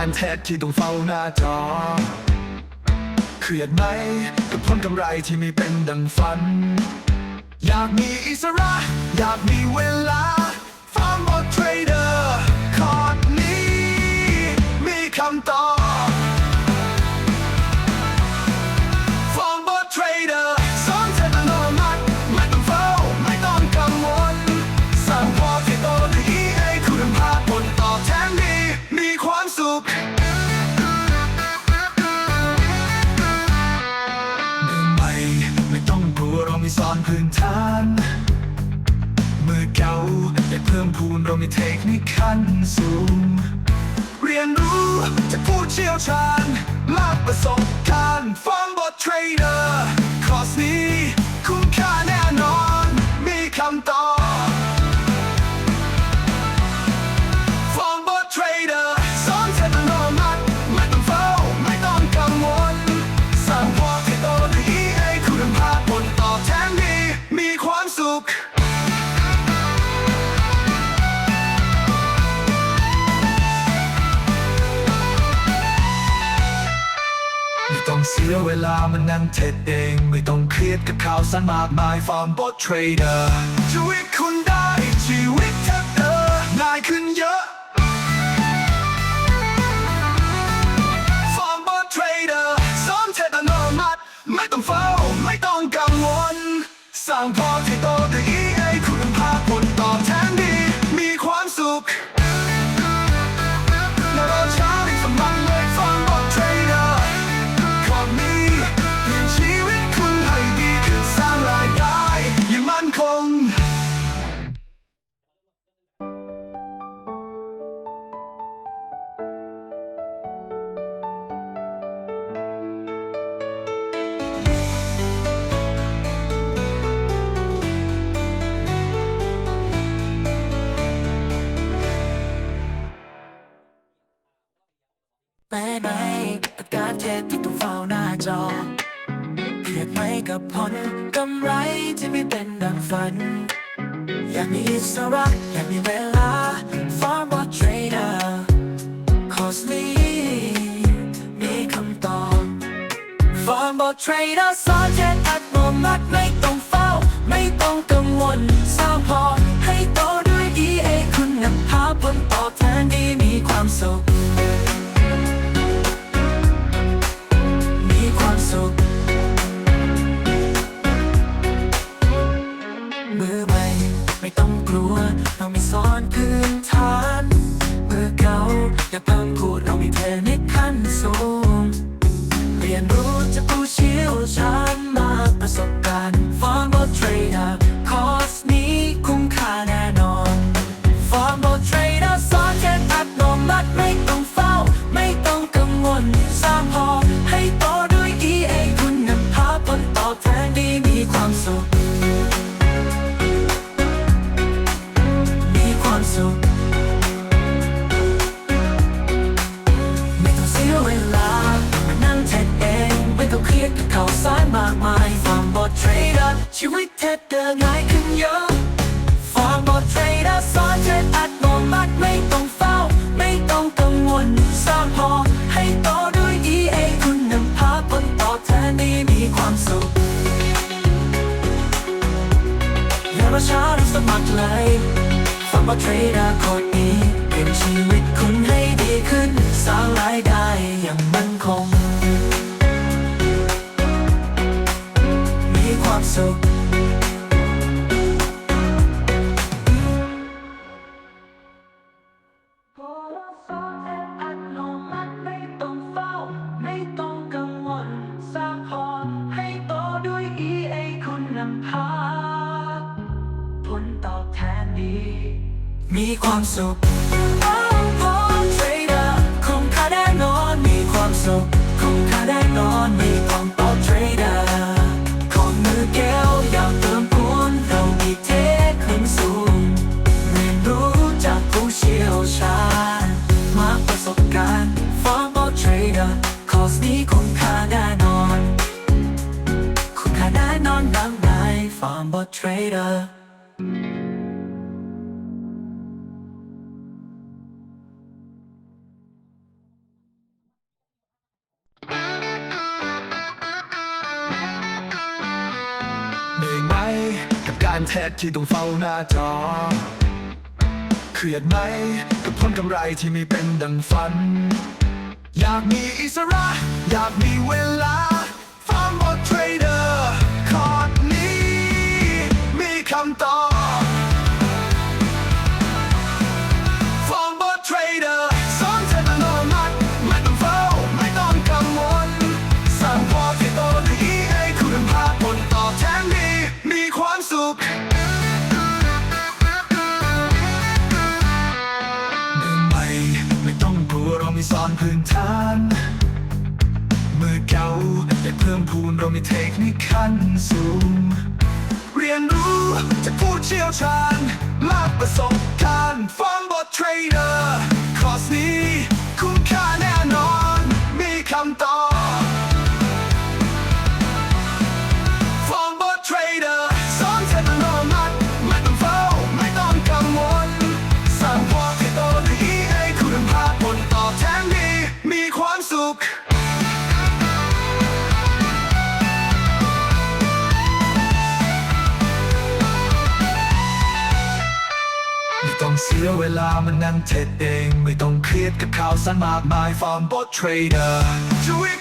านแท้ที่ต้องเฝ้าหน้าจอ เครียดไหมกับผลกำไรที่ไม่เป็นดังฝัน อยากมีอิสระ อยากมีเวลาฟาร์มบอทเทรดเดอร์ สอนพื้นฐานมือเก่าได้เพิ่มพูนเรามีเทคนิคขั้นสูง เรียนรู้จากผู้เชี่ยวชาญ มากประสบการณ์ฟังบทเทรดเดอร์คอร์สนี้ ไม่องเวลามันนั่งเทรดเอง ไม่ต้องเครียดกับข่าวสารมากมายฟาร์มบอทเทรดเดอร์ชีวิตคุณได้ชีวิตเทรดเดอร์ง่ายขึ้นเยอะฟาร์มบอทเทรดเดอร์สอนเทคโนโลยีไม่ต้องเฝ้า ไม่ต้องกังวล สร้างพอที่โตได้ แม้ในอาการเทศที่ต้องเฝ้าหน้าจอเครียดไหมกับผลกำไรที่ไม่เป็นดังฝัน อยากมีอิสระอยากมีเวลา Farm or Trader คอสนี้มีคำตอบ Farm or Trader สอนเทศอัตโนมัติไม่ต้องเฝ้า ไม่ต้องกังวลสร้างพอ ไม่ต้องกลัว เรามีสอนพื้นฐานเมื่อเก่าอย่าเพิ่งพูดเรามีเทคนิคขั้นสูง เรียนรู้จากผู้เชี่ยวชาญมากประสบการณ์ ชีวิตเทรดเดอร์ง่ายขึ้นเยอะฟาร์มบอทเทรดเดอร์สอนเทรดอัตโนมัติไม่ต้องเฝ้า ไม่ต้องกังวลสร้างพอให้โตด้วย EA คุณภาพาผลตอบแทนดีมีความสุขอย่ารอช้ารีบสมัครเลยฟังว่าเทรดเดอร์ นดีมีความสุขพร้คุ้มค่าแน่นอนมีความสุขคงค่าแน่นอนดเดอร์ของมือแก้วอย่าเติมพูนเรามีเทคนิคสูงเรียนรู้จากผู้เชี่ยว น Farmer Trader เท็จที่ต้องเฝ้าหน้าจอ เครียดไหมกับผลกำไรที่ไม่เป็นดังฝัน อยากมีอิสระ อยากมีเวลา ขั้นสูง เรียนรู้จะพูดเชี่ยวชาญ มากประสบ สียเวลามันนั่งเทรดเอง ไม่ต้องเครียดกับข่าวสารมากมายฟาร์มบอทเทรดเดอร์